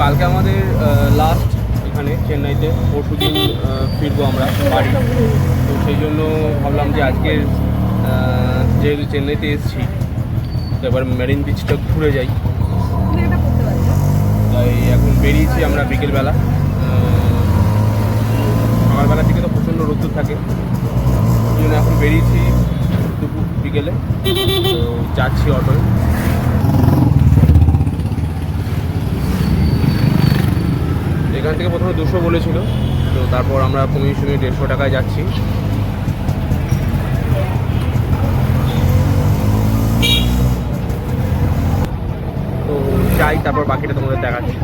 কালকে আমাদের লাস্ট এখানে চেন্নাইতে পরশু দিন ফিরবো আমরা বাড়ি। তো সেই জন্য ভাবলাম যে আজকের যেহেতু চেন্নাইতে এসেছি তো এবার মেরিন বিচটা ঘুরে যাই। তাই এখন বেরিয়েছি আমরা বিকেলবেলা। আহ, সকালবেলা থেকে তো প্রচণ্ড রোদ্দুর থাকে। সেই জন্য এখন বেরিয়েছি দুপুর বিকেলে। তো যাচ্ছি অটোয়। এখান থেকে প্রথমে দুশো বলেছিল। তো তারপর আমরা কমিয়ে শুনে দেড়শো টাকায় যাচ্ছি। তো যাই, তারপর বাকিটা তোমাদের দেখাচ্ছি।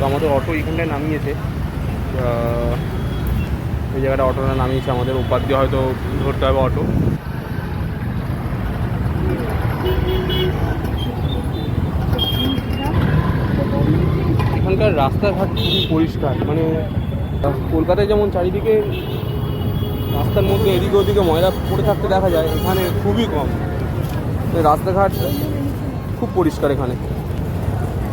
তো আমাদের অটো এইখানটায় নামিয়েছে। এই জায়গাটা অটোটা নামিয়েছে আমাদের। ওপার দিয়ে হয়তো ধরতে হবে অটো। এখানকার রাস্তাঘাট খুবই পরিষ্কার। মানে কলকাতায় যেমন চারিদিকে রাস্তার মধ্যে এদিকে ওদিকে ময়লা পড়ে থাকতে দেখা যায়, এখানে খুবই কম। রাস্তাঘাট খুব পরিষ্কার এখানে।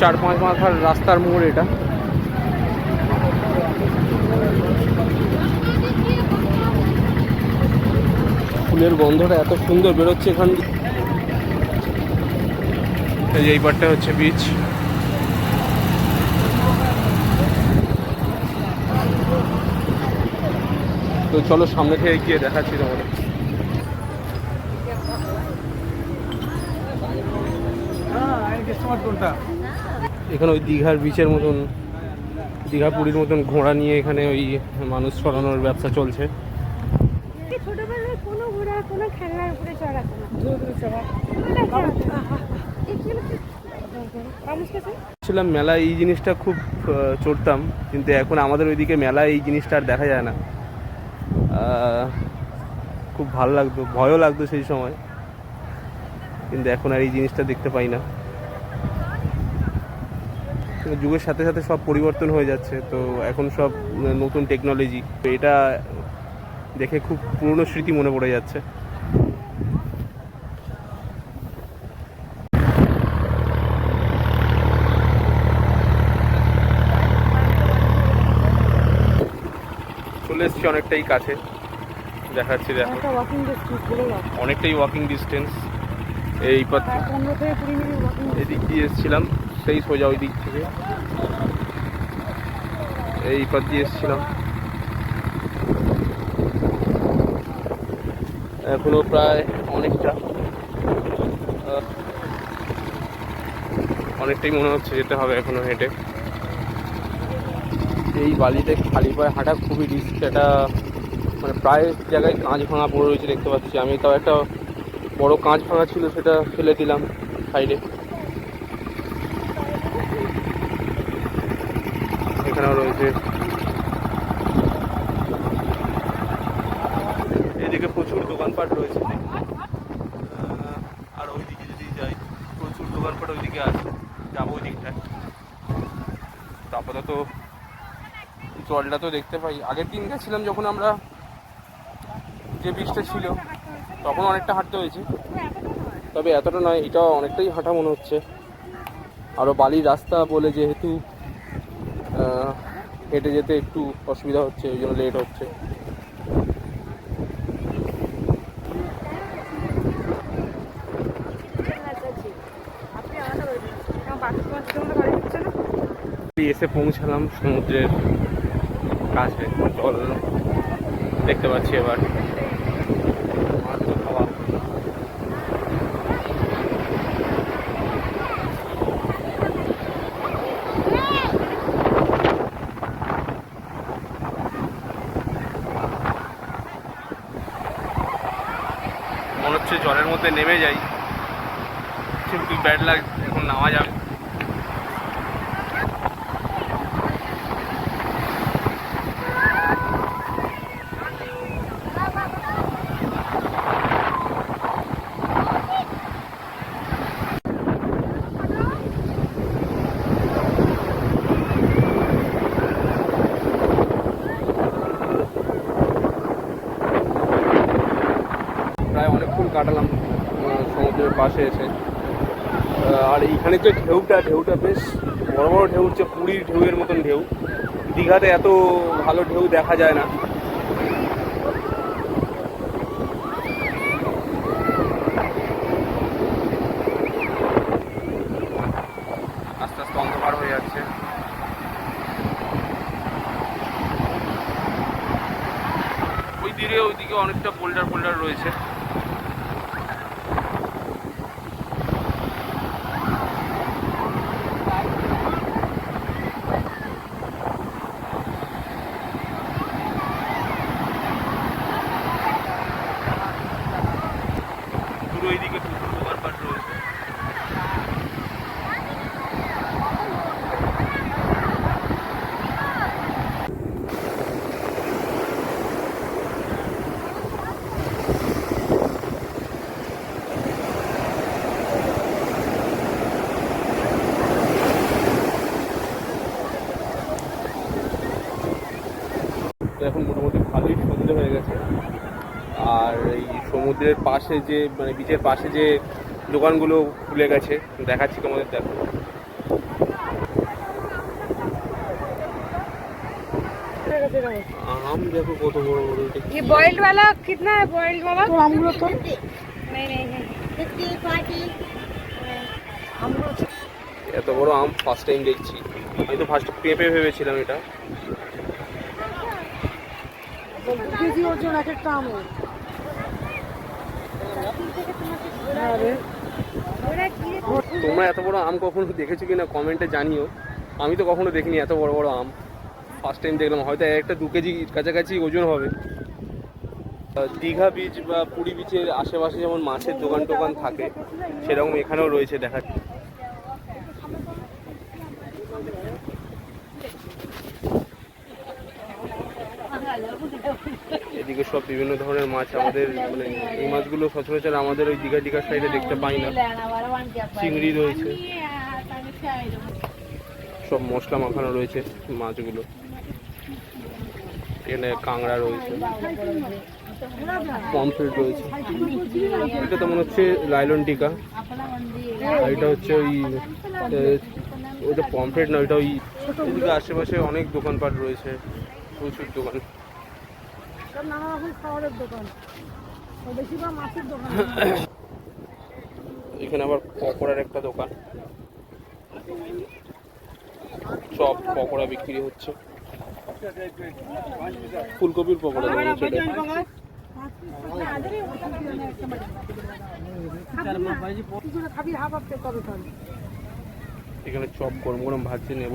চার পাঁচ মাথার রাস্তার মোড় এটা। ফুলের গন্ধটা এত সুন্দর বেরোচ্ছে এখান এই যে পারটা হচ্ছে বিচ তো চলো সামনে থেকে গিয়ে দেখাচ্ছি তোমাদের। এখানে ওই দীঘার বিচের মতন দীঘা পুরীর মতন ঘোড়া নিয়ে এখানে ওই মানুষ সরানোর ব্যবসা চলছে। এই ছোটবেলায় কোনো ঘোড়া কোনো খেলনার উপরে চড়াতো না। মানুষ কাছে। ছিলাম মেলা এই জিনিসটা খুব চড়তাম কিন্তু এখন আমাদের ওইদিকে মেলা এই জিনিসটা আর দেখা যায় না। খুব ভালো লাগতো ভয়ও লাগতো সেই সময়। কিন্তু এখন আর এই জিনিসটা দেখতে পাই না। যুগের সাথে সাথে সব পরিবর্তন হয়ে যাচ্ছে। তো এখন সব নতুন টেকনোলজি তো এটা দেখে খুব পুরনো স্মৃতি মনে পড়ে যাচ্ছে। চলে এসেছি অনেকটাই কাছে। দেখাচ্ছি দেখো। অনেকটাই ওয়াকিং ডিস্টেন্স এই পথ এদিক দিয়ে এসেছিলাম। সেই সোজা ওই দিক থেকে। এই পথ দিয়ে এসেছিলাম। এখনও প্রায় অনেকটা অনেকটাই মনে হচ্ছে যেতে হবে এখনও হেঁটে। এই বালিতে খালি পায়ে হাঁটা খুবই রিস্ক এটা মানে প্রায় জায়গায় কাঁচ ভাঙা পড়ে রয়েছে, দেখতে পাচ্ছি। আমি তাও একটা বড় কাঁচ ভাঙা ছিল, সেটা ফেলে দিলাম সাইডে এখানেও রয়েছে। এদিকে প্রচুর দোকানপাট রয়েছে। আর ওইদিকে যদি যাই, প্রচুর দোকানপাট ওইদিকে আছে। যাব ওই দিকটায় তো জলটা তো দেখতে পাই। আগের দিন গেছিলাম যখন আমরা যে বীজটা ছিল, তখন অনেকটা হাঁটতে হয়েছে। তবে এতটা নয় এটা অনেকটাই হাঁটা মনে হচ্ছে। আরও বালির রাস্তা বলে যেহেতু হেঁটে যেতে একটু অসুবিধা হচ্ছে ওই জন্য লেট হচ্ছে। এসে পৌঁছালাম সমুদ্রের কাছে, জল দেখতে পাচ্ছি এবার মাছ তো খাওয়া মনে হচ্ছে জলের মধ্যে নেমে যাই কিন্তু ব্যাড লাগ এখন নামা যাবে প্রায় অনেকক্ষণ কাটালাম আহ, সমুদ্রের পাশে এসে। আর এইখানে যে ঢেউটা ঢেউটা বেশ বড় বড় ঢেউ হচ্ছে, পুরীর ঢেউয়ের মতন ঢেউ। দীঘাতে এত ভালো ঢেউ দেখা যায় না আস্তে আস্তে অন্ধকার হয়ে যাচ্ছে ওই দিকে ওইদিকে অনেকটা বোল্ডার ফোল্ডার রয়েছে পুরো এইদিকে প্রচুর দোকানপাট রয়েছে তো এখন মোটামুটি ভালোই সন্ধে হয়ে গেছে আর এই সমুদ্রের পাশে যে মানে বিচের পাশে যে দোকানগুলো খুলে গেছে দেখাচ্ছি তোমাদের দেখো আম দেখো কত বড় বড় এটা কি ये बॉइल्ड वाला कितना है बॉइल्ड वाला তোর আমগুলো তো नहीं नहीं है আমগুলো এত বড় আম ফার্স্ট টাইম দেখছি আমি তো ফার্স্ট পেঁপে ভেবেছিলাম এটা দু কেজি ওজন এক একটা আমের তোমরা এত বড় আম কখনো দেখেছ কিনা কমেন্টে জানিও। আমি তো কখনো দেখিনি এত বড় বড় আম। ফার্স্ট টাইম দেখলাম। হয়তো একটা দু কেজি কাছাকাছি ওজন হবে। দীঘা বিচ বা পুরী বিচের আশেপাশে যেমন মাছের দোকান টোকান থাকে সেরকম এখানেও রয়েছে দেখা। এদিকে সব বিভিন্ন ধরনের মাছ আমাদের মানে এই মাছগুলো সচরাচর আমাদের ওই দীঘা দীঘার সাইডে দেখতে পাই না। চিংড়ি রয়েছে। সব মশলা মাখানো রয়েছে মাছগুলো। এখানে কাঁংড়া রয়েছে। পমফ্রেট রয়েছে। এটা তো মনে হচ্ছে লাইলন টিকা। এটা হচ্ছে ওই ওটা পমফ্রেট না, ওইটা ওই এদিকে আশেপাশে অনেক দোকানপাট রয়েছে। প্রচুর দোকান। সব নানা রকম খাবারের দোকান। বেশিরভাগ মাছের দোকান। এখানে আবার পকোড়ার একটা দোকান। চপ পকোড়া বিক্রি হচ্ছে। ফুলকপির পকোড়া কবে খাবি এখানে চপ গরম গরম ভাজছে নেব।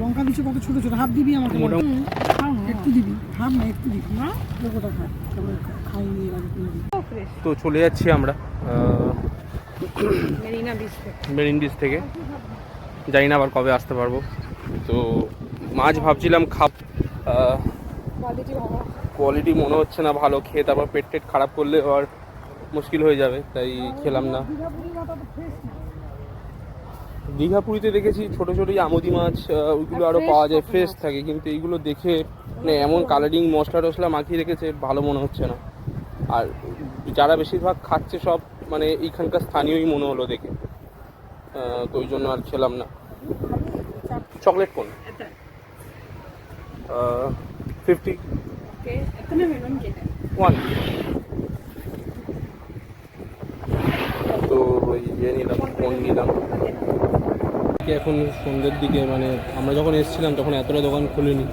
লঙ্কা দিচ্ছে কত? ছোট ছোট। হাফ দিবি আমাকে। একটু দিবি? হাফ না একটু দিবি? না। লোকটা খা। তো চলে যাচ্ছি আমরা মেরিনা বিচ থেকে। জানি না আবার কবে আসতে পারব। তো মাছ ভাবছিলাম খাপ কোয়ালিটি কোয়ালিটি মনে হচ্ছে না ভালো। খেয়ে তারপর পেট টেট খারাপ করলে আবার মুশকিল হয়ে যাবে তাই খেলাম না। দীঘা পুরীতে দেখেছি ছোটো ছোটো যে আমদি মাছ ওইগুলো আরও পাওয়া যায় ফ্রেশ থাকে। কিন্তু এইগুলো দেখে মানে এমন কালারিং মশলা টশলা মাখিয়ে রেখেছে ভালো মনে হচ্ছে না। আর যারা বেশিরভাগ খাচ্ছে সব মানে এইখানকার স্থানীয়ই মনে হলো দেখে। তো ওই জন্য আর খেলাম না। চকলেট কোন? ফিফটি ওয়ান তো ইয়ে নিলাম ফোন নিলাম। এখন সন্ধ্যের দিকে মানে আমরা যখন এসেছিলাম তখন এতটা দোকান খুলিনি।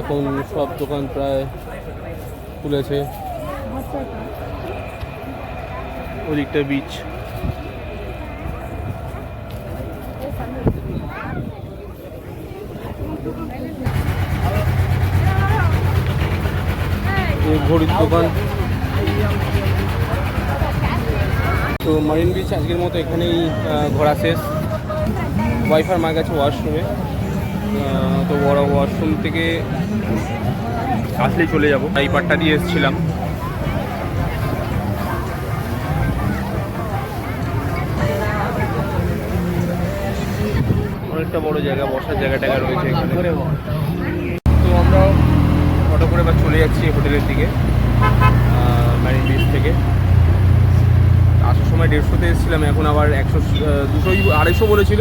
এখন সব দোকান প্রায় খুলেছে। ওদিকটা বিচ ঘড়ির দোকান। তো মারিন বিচ আজকের মতো এখানেই ঘোরা শেষ। ওয়াইফাই মার গেছে ওয়াশরুমে তো বড় ওয়াশরুম থেকে আসলেই চলে যাব। এই পাটটা দিয়ে এসেছিলাম। অনেকটা বড় জায়গা, বসার জায়গা রয়েছে এখানে। তো আমরা অটো করে এবার চলে যাচ্ছি হোটেলের দিকে ম্যারিন বিচ থেকে। আসার সময় দেড়শোতে এসেছিলাম, এখন আবার একশো দুশোই, আড়াইশো বলেছিল।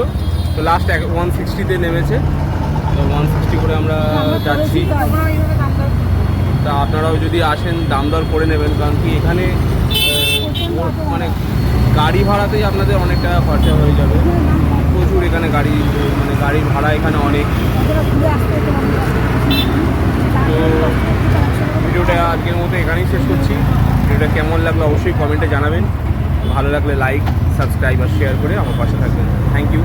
তো লাস্ট এক ওয়ান সিক্সটিতে নেমেছে। তো ওয়ান সিক্সটি করে আমরা যাচ্ছি। তা আপনারাও যদি আসেন দাম দর করে নেবেন কারণ কি এখানে মানে গাড়ি ভাড়াতেই আপনাদের অনেক টাকা খরচা হয়ে যাবে। প্রচুর এখানে গাড়ি মানে গাড়ির ভাড়া এখানে অনেক। তো ভিডিওটা আজকের মতো এখানেই শেষ করছি। ভিডিওটা কেমন লাগল অবশ্যই কমেন্টে জানাবেন। ভালো লাগলে লাইক সাবস্ক্রাইব আর শেয়ার করে আমার পাশে থাকবেন। Thank you